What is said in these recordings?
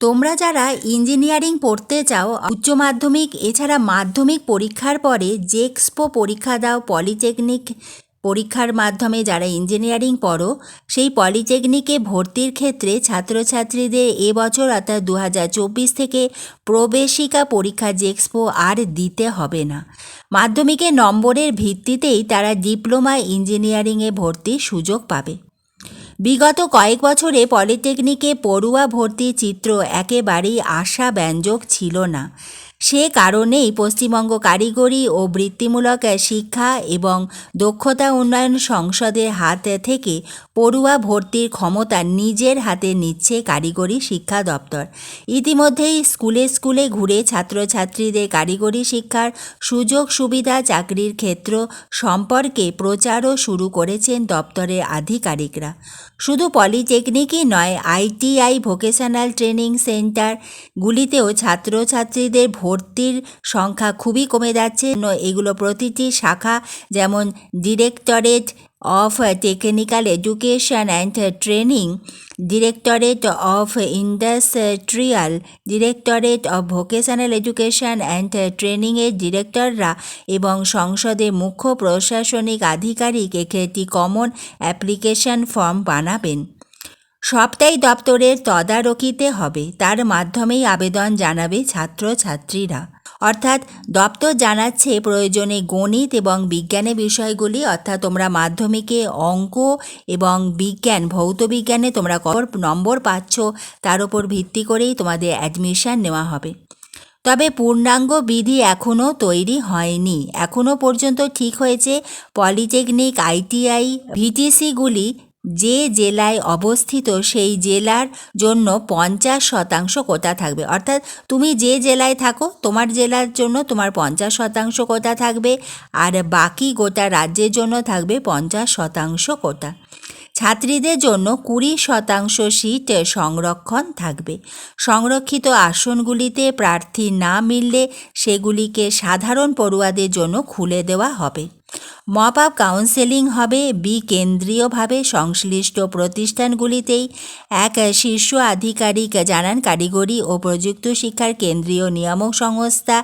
তোমরা যারা ইঞ্জিনিয়ারিং পড়তে চাও, উচ্চ মাধ্যমিক, এছাড়া মাধ্যমিক পরীক্ষার পরে জেক্সপো পরীক্ষা দাও, পলিটেকনিক পরীক্ষার মাধ্যমে যারা ইঞ্জিনিয়ারিং পড়ো, সেই পলিটেকনিকে ভর্তির ক্ষেত্রে ছাত্রছাত্রীদের এবছর অর্থাৎ দু হাজার চব্বিশ থেকে প্রবেশিকা পরীক্ষা জেক্সপো আর দিতে হবে না। মাধ্যমিকের নম্বরের ভিত্তিতেই তারা ডিপ্লোমা ইঞ্জিনিয়ারিংয়ে ভর্তির সুযোগ পাবে। বিগত কয়েক বছরে পলিটেকনিকে পড়ুয়া ভর্তির চিত্র একেবারেই আশাব্যঞ্জক ছিল না। সে কারণেই পশ্চিমবঙ্গ কারিগরি ও বৃত্তিমূলক শিক্ষা এবং দক্ষতা উন্নয়ন সংসদের হাত থেকে পড়ুয়া ভর্তির ক্ষমতা নিজের হাতে নিচ্ছে কারিগরি শিক্ষা দপ্তর। ইতিমধ্যেই স্কুলে স্কুলে ঘুরে ছাত্রছাত্রীদের কারিগরি শিক্ষার সুযোগ সুবিধা চাকরির ক্ষেত্র সম্পর্কে প্রচারও শুরু করেছেন দপ্তরের আধিকারিকরা। শুধু পলিটেকনিকই নয়, আইটিআই ভোকেশনাল ট্রেনিং সেন্টারগুলিতেও ছাত্রছাত্রীদের ভর্তির সংখ্যা খুবই কমে যাচ্ছে। এগুলো প্রতিটি শাখা, যেমন directorate of technical education and training, directorate of industrial, directorate of vocational education and ট্রেনিংয়ের ডিরেক্টররা এবং সংসদের মুখ্য প্রশাসনিক আধিকারিক একটি কমন অ্যাপ্লিকেশন ফর্ম বানাবেন। সবটাই দপ্তরের তদারকিতে হবে। তার মাধ্যমেই আবেদন জানাবে ছাত্রছাত্রীরা। অর্থাৎ দপ্তর জানাচ্ছে প্রয়োজনে গণিত এবং বিজ্ঞানের বিষয়গুলি, অর্থাৎ তোমরা মাধ্যমিকে অঙ্ক এবং বিজ্ঞান, ভৌত বিজ্ঞানে তোমরা কত নম্বর পাচ্ছ, তার উপর ভিত্তি করেই তোমাদের অ্যাডমিশন নেওয়া হবে। তবে পূর্ণাঙ্গ বিধি এখনও তৈরি হয়নি। এখনও পর্যন্ত ঠিক হয়েছে, পলিটেকনিক, আইটিআই ভিটিসিগুলি যে জেলায় অবস্থিত সেই জেলার জন্য পঞ্চাশ শতাংশ কোটা থাকবে। অর্থাৎ তুমি যে জেলায় থাকো, তোমার জেলার জন্য তোমার পঞ্চাশ শতাংশ কোটা থাকবে আর বাকি গোটা রাজ্যের জন্য থাকবে পঞ্চাশ শতাংশ কোটা। ছাত্রীদের জন্য কুড়ি শতাংশ সিট সংরক্ষণ থাকবে। সংরক্ষিত আসনগুলিতে প্রার্থী না মিললে সেগুলিকে সাধারণ পড়ুয়াদের জন্য খুলে দেওয়া হবে। মপ আপ কাউন্সেলিং হবে বিকেন্দ্রীয়ভাবে সংশ্লিষ্ট প্রতিষ্ঠানগুলিতেই, এক শীর্ষ আধিকারিক জানান কারিগরি ও প্রযুক্ত শিক্ষার কেন্দ্রীয় নিয়ামক সংস্থা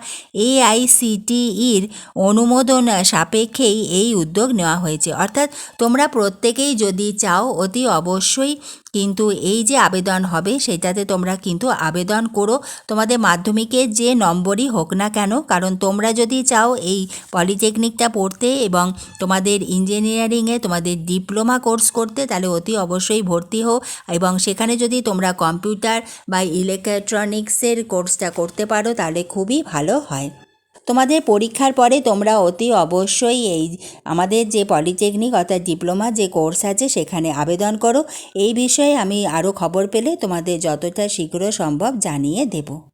এআইসিটিইর অনুমোদন সাপেক্ষেই এই উদ্যোগ নেওয়া হয়েছে। অর্থাৎ তোমরা প্রত্যেকেই যদি চাও অতি অবশ্যই কিন্তু এই যে আবেদন হবে সেটাতে তোমরা কিন্তু আবেদন করো। তোমাদের মাধ্যমিকের যে নম্বরই হোক না কেন, কারণ তোমরা যদি চাও এই পলিটেকনিকটা পড়তে এবং তোমাদের ইঞ্জিনিয়ারিংয়ে তোমাদের ডিপ্লোমা কোর্স করতে, তাহলে অতি অবশ্যই ভর্তি হও। এবং সেখানে যদি তোমরা কম্পিউটার বা ইলেকট্রনিক্সের কোর্সটা করতে পারো, তাহলে খুবই ভালো হয়। তোমাদের পরীক্ষার পরে তোমরা অতি অবশ্যই এই আমাদের যে পলিটেকনিক অর্থাৎ ডিপ্লোমা যে কোর্স আছে, সেখানে আবেদন করো। এই বিষয়ে আমি আরও খবর পেলে তোমাদের যতটা শীঘ্র সম্ভব জানিয়ে দেবো।